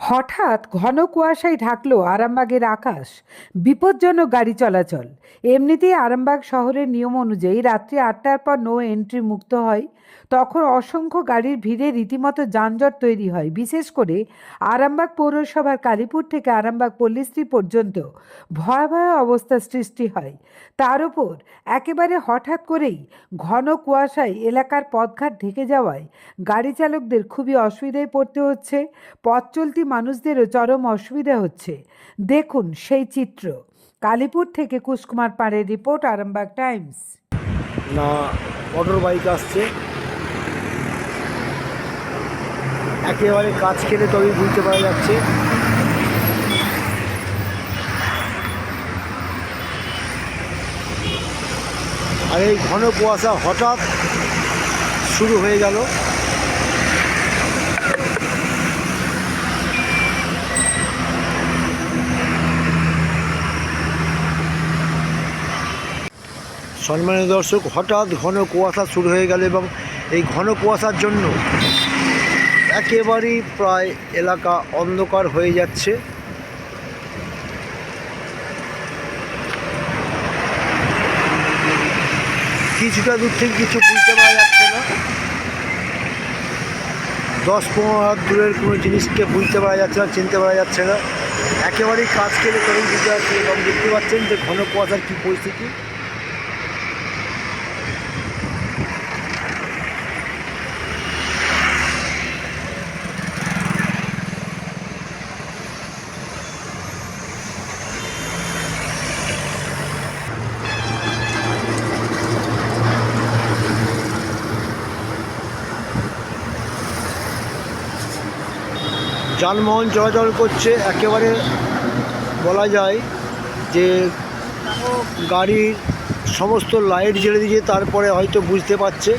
হঠাৎ ঘন কুয়াশায় ঢাকলো আরামবাগের আকাশ। বিপজ্জনক গাড়ি চলাচল। এমনিতেই আরামবাগ শহরের নিয়ম অনুযায়ী রাত্রি আটটার পর নো এন্ট্রি মুক্ত হয়। তখন অসংখ্য গাড়ির ভিড়ে রীতিমতো যানজট তৈরি হয়। বিশেষ করে আরামবাগ পৌরসভার কালীপুর থেকে আরামবাগ পল্লীশ্রী পর্যন্ত ভয়াবহ অবস্থার সৃষ্টি হয়। তার উপর একেবারে হঠাৎ করেই ঘন কুয়াশায় এলাকার পথঘাট ঢেকে যাওয়ায় গাড়ি চালকদের খুবই অসুবিধায় পড়তে হচ্ছে। পথ চলতি মানুষদেরও চরম অসুবিধা হচ্ছে। দেখুন সেই চিত্র। কালীপুর থেকে কুশকুমার পাড়ের রিপোর্ট, আরামবাগ টাইমস। না, মোটর বাইক আসছে। একেবারে কাজ খেলে তবেই বুঝতে পারা যাচ্ছে। আর এই ঘন কুয়াশা হঠাৎ শুরু হয়ে গেল। সম্মানীয় দর্শক, হঠাৎ ঘন কুয়াশা শুরু হয়ে গেল এবং এই ঘন কুয়াশার জন্য একেবারেই প্রায় এলাকা অন্ধকার হয়ে যাচ্ছে। কিছুটা দূর থেকে কিছু বুঝতে পারা যাচ্ছে না। দশ পনেরো হাত দূরের কোনো জিনিসকে বুঝতে পারা যাচ্ছে না, চিনতে পারা যাচ্ছে না। একেবারেই কাজ কেটে তখন বুঝতে পারছি এবং দেখতে পাচ্ছেন যে ঘন কুয়াশার কী পরিস্থিতি। যানবাহন চলাচল করছে, একেবারে বলা যায় যে গাড়ির সমস্ত লাইট জ্বেলে দিয়েছে, তারপরে হয়তো বুঝতে পারছে।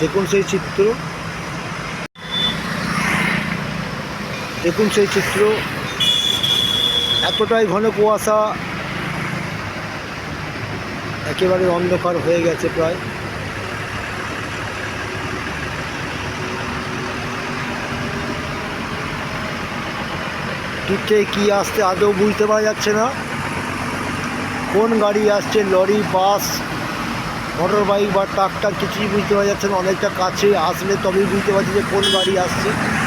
দেখুন সেই চিত্র। দেখুন সেই চিত্র। এতটাই ঘন কুয়াশা। একেবারে অন্ধকার হয়ে গেছে প্রায়। দূর থেকে কী আসতে আদৌ বুঝতে পারা যাচ্ছে না। কোন গাড়ি আসছে, লরি, বাস মোটর বাইক বা ট্রাক্টার কিছুই বুঝতে পারা যাচ্ছে না। অনেকটা কাছে আসলে তবেই বুঝতে পারছি যে কোন গাড়ি আসছে।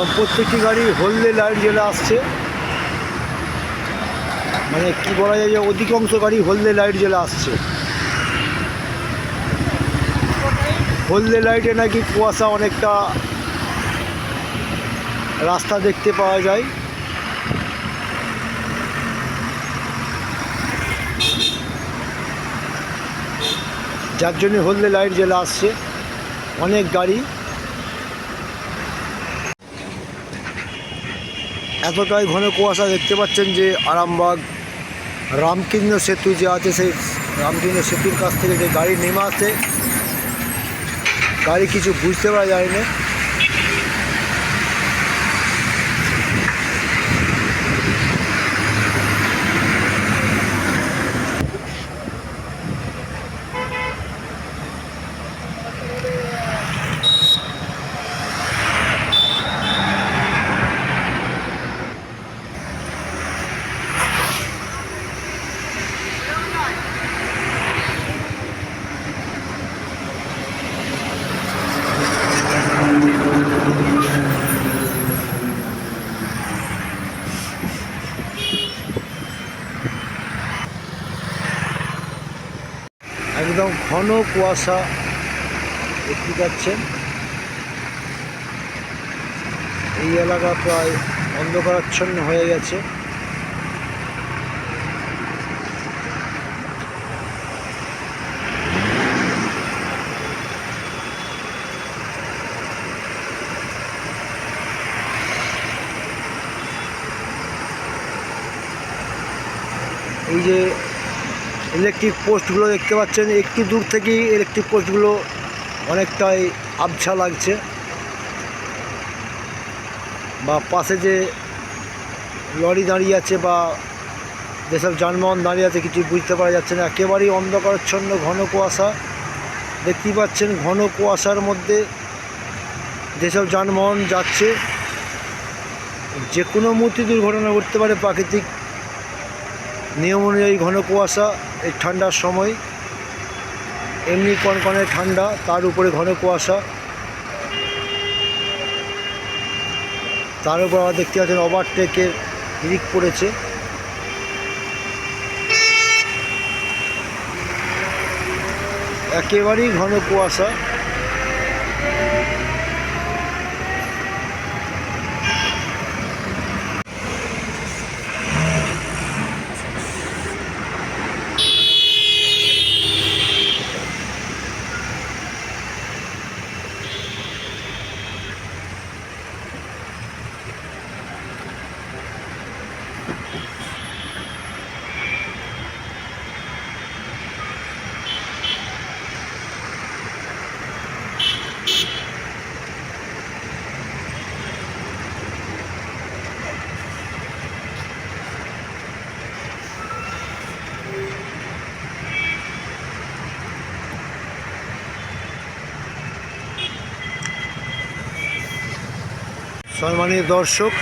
এবং প্রত্যেকটি গাড়ি হলদে লাইট জ্বলে আসছে। মানে কি বলা যায় যে অধিকাংশ গাড়ি হলদে লাইট জ্বলে আসছে। হলদে লাইটে নাকি কুয়াশা অনেকটা রাস্তা দেখতে পাওয়া যায়। যার জন্য হলদে লাইট জ্বলে আসছে। অনেক গাড়ি এতটাই ঘন কুয়াশা দেখতে পাচ্ছেন যে আরামবাগ রামকৃষ্ণ সেতু যে আছে, সেই রামকৃষ্ণ সেতুর কাছ থেকে যে গাড়ি নেমে আসে গাড়ি কিছু বুঝতে পারা যায় না একদম ঘন কুয়াশা দেখতে যাচ্ছেন এই এলাকা প্রায় অন্ধকারাচ্ছন্ন হয়ে গেছে। এই যে ইলেকট্রিক পোস্টগুলো দেখতে পাচ্ছেন। একটু দূর থেকেই ইলেকট্রিক পোস্টগুলো অনেকটাই আবছা লাগছে। বা পাশে যে লরি দাঁড়িয়ে আছে বা যেসব যানবাহন দাঁড়িয়ে আছে কিছু বুঝতে পারা যাচ্ছে না। একেবারেই অন্ধকারচ্ছন্ন ঘন কুয়াশা। দেখতেই পাচ্ছেন ঘন কুয়াশার মধ্যে যেসব যানবাহন যাচ্ছে, যে কোনো মুহূর্তে দুর্ঘটনা ঘটতে পারে। প্রাকৃতিক নিয়ম অনুযায়ী ঘন কুয়াশা, এই ঠান্ডার সময়। এমনি কনকনে ঠান্ডা, তার উপরে ঘন কুয়াশা। তার উপর আবার দেখতে পাচ্ছেন ওভারটেকের হিরিক পড়েছে। একেবারেই ঘন কুয়াশা। সম্মানীয় দর্শক,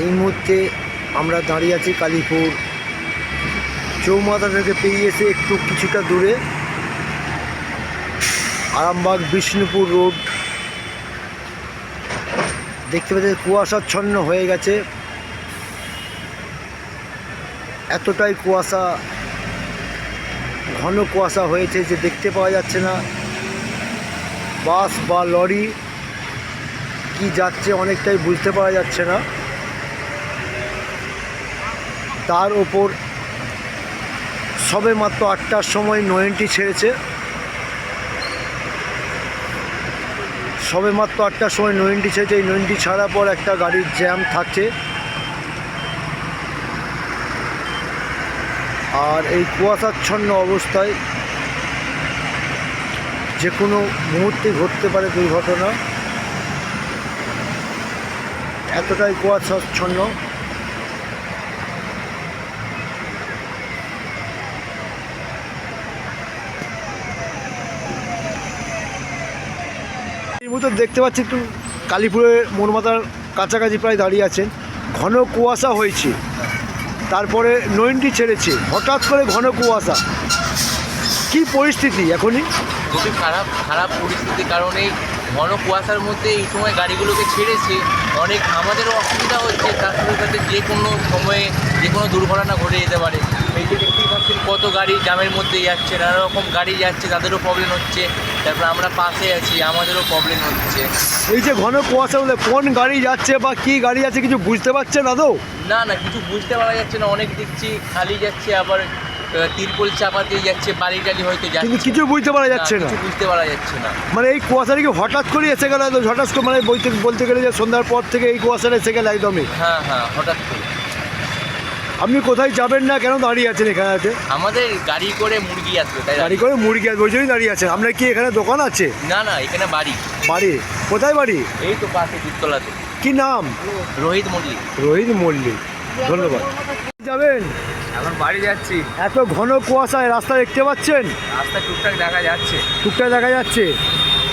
এই মুহূর্তে আমরা দাঁড়িয়ে আছি কালীপুর চৌমাথা থেকে পেরিয়ে এসে একটু কিছুটা দূরে, আরামবাগ বিষ্ণুপুর রোড। দেখতে পাচ্ছি কুয়াশাচ্ছন্ন হয়ে গেছে। এতটাই কুয়াশা, ঘন কুয়াশা হয়েছে যে দেখতে পাওয়া যাচ্ছে না। বাস বা লরি কি যাচ্ছে অনেকটাই বুঝতে পারা যাচ্ছে না। তার ওপর সবে মাত্র আটটার সময় নয়েনটি ছেড়েছে। সবে মাত্র আটটার সময় নয়েনটি ছেড়েছে, এই নয়েনটি ছাড়ার পর একটা গাড়ির জ্যাম থাকছে। আর এই কুয়াশাচ্ছন্ন অবস্থায় যে কোনো মুহূর্তে ঘটতে পারে দুর্ঘটনা। এতটাই কুয়াশাচ্ছন্ন এই মুহূর্তে দেখতে পাচ্ছি একটু কালীপুরের মোড়মাতার কাছাকাছি প্রায় দাঁড়িয়ে আছেন। ঘন কুয়াশা হয়েছে। তারপরে নইনটি ছেড়েছে। হঠাৎ করে ঘন কুয়াশা। কি পরিস্থিতি এখনই? খুবই খারাপ খারাপ পরিস্থিতির কারণে ঘন কুয়াশার মধ্যে এই সময় গাড়িগুলোকে ছেড়েছে। অনেক আমাদেরও অসুবিধা হচ্ছে তার সাথে সাথে যে কোনো সময়ে যে কোনো দুর্ঘটনা ঘটে যেতে পারে। এই যে দেখতেই পাচ্ছেন কত গাড়ি জামের মধ্যে যাচ্ছে নানা রকম গাড়ি যাচ্ছে তাদেরও প্রবলেম হচ্ছে তারপর আমরা পাশে আছি আমাদেরও প্রবলেম হচ্ছে। এই যে ঘন কুয়াশা হলে কোন গাড়ি যাচ্ছে বা কি গাড়ি যাচ্ছে কিছু বুঝতে পারছেন আদৌ না না কিছু বুঝতে পারা যাচ্ছে না অনেক দেখছি খালি যাচ্ছে আবার তিরপল চাপা দিয়ে যাচ্ছে বালি টালি হয়তো যাচ্ছে কিছু বুঝতে পারা যাচ্ছে না। কিছু বুঝতে পারা যাচ্ছে না। মানে এই কুয়াশাটা কি হঠাৎ করে এসে গেল একদম? হঠাৎ করে মানে বলতে বলতে গেলে যে সন্ধ্যার পর থেকে এই কুয়াশাটা এসে গেল একদমই। হ্যাঁ হ্যাঁ হঠাৎ করে। আপনি কোথায় যাবেন না কেন দাঁড়িয়ে আছেন এখানে আছে আমাদের গাড়ি করে মুরগি আসবে তাই গাড়ি করে মুরগি গ্যাস ওই জন্যই দাঁড়িয়ে আছেন। আপনার কি এখানে দোকান আছে? না না এখানে বাড়ি। বাড়ি? কোথায় বাড়ি? এই তো পাশে দ্বীপতলাতে কি নাম? রোহিত মল্লিক। রোহিত মল্লিক। ধন্যবাদ। যাবেন? এখন বাড়ি যাচ্ছি। এত ঘন কুয়াশায় রাস্তা দেখতে পাচ্ছেন? রাস্তা টুকটাক দেখা যাচ্ছে। টুকটাক দেখা যাচ্ছে।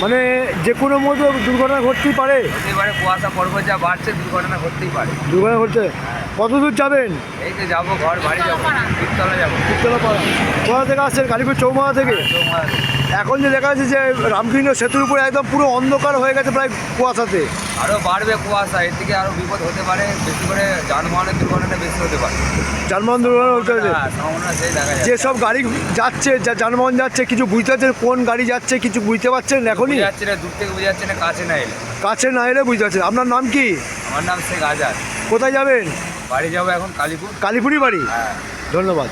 মানে যে কোনো মতো দুর্ঘটনা ঘটতেই পারে। এবারে কুয়াশা পর্বত যা বাড়ছে দুর্ঘটনা ঘটতেই পারে। দুর্ঘটনা ঘটছে। কত দূর যাবেন? এই তো যাব ঘর বাড়ি যাব দ্বীপতলা যাব উত্তরা পাড়া কোথা থেকে আসছেন? কালীপুর চৌমাথা থেকে। এখন যে দেখা যাচ্ছে যে রামকৃষ্ণ সেতুর উপরে একদম পুরো অন্ধকার হয়ে গেছে প্রায় কুয়াশাতে। আরও বাড়বে কুয়াশা এর থেকে আরও বিপদ হতে পারে বেশি করে যানবাহনের দুর্ঘটনা বেশি হতে পারে। যানবাহন দুর্ঘটনা হতে পারে। হ্যাঁ যেসব গাড়ি যাচ্ছে যা যানবাহন যাচ্ছে কিছু বুঝতে পারছেন কোন গাড়ি যাচ্ছে কিছু বুঝতে পারছেন এখনই? যাচ্ছে না দূর থেকে বুঝে যাচ্ছে না কাছে না এলে। কাছে না এলে বুঝতে পারছেন। আপনার নাম কি? আমার নাম শেখ আজাদ। কোথায় যাবেন? বাড়ি যাব এখন কালীপুর। কালীপুরি বাড়ি? হ্যাঁ। ধন্যবাদ।